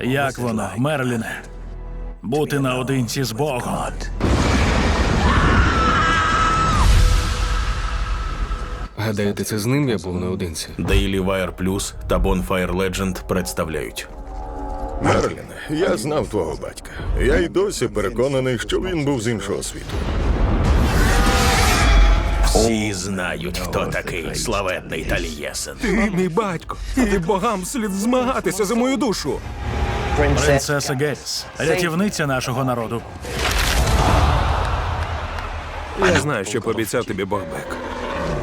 Як воно, Мерліне? Бути наодинці з Богом. Гадаєте, це з ним я був наодинці? Daily Wire Plus та Bonfire Legend представляють. Мерлін, я знав твого батька. Я й досі переконаний, що він був з іншого світу. Всі знають, хто такий славетний Талієсен. Ти мій батько, і богам слід змагатися за мою душу. Принцеса Геріс, рятівниця нашого народу. Я знаю, що пообіцяв тобі Бог Бек.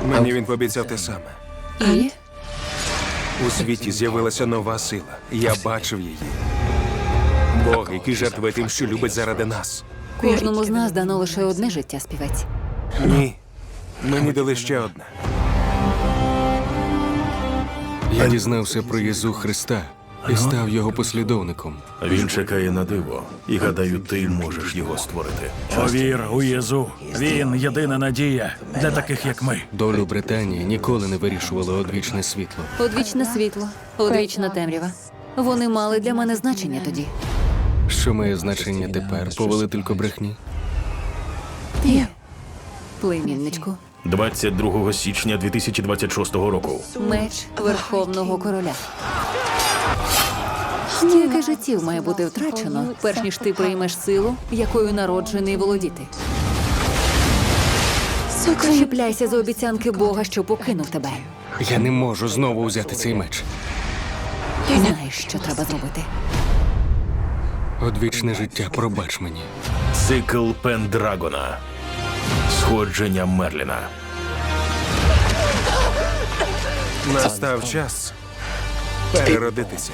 Мені він пообіцяв те саме. І? У світі з'явилася нова сила. Я бачив її. Бог, який жертвує тим, що любить заради нас. Кожному з нас дано лише одне життя, співець. Ні. Мені дали ще одне. Я дізнався про Єзу Христа і став його послідовником. Він чекає на диво, і гадаю, ти можеш його створити. Повір у Єзу. Він єдина надія для таких, як ми. Долю Британії ніколи не вирішувало одвічне світло. Одвічне світло, одвічна темрява. Вони мали для мене значення тоді. Що має значення тепер, повелителько брехні? Ти, племінничку, 22 січня 2026 року. меч Верховного Короля. Скільки життів має бути втрачено, перш ніж ти приймеш силу, якою народжений володіти? Чіпляйся за обіцянки Бога, що покинув тебе. Я не можу знову взяти цей меч. Ти знаєш, що треба зробити. Одвічне життя, пробач мені. Цикл Пендрагона. Сходження Мерліна. Настав час переродитися.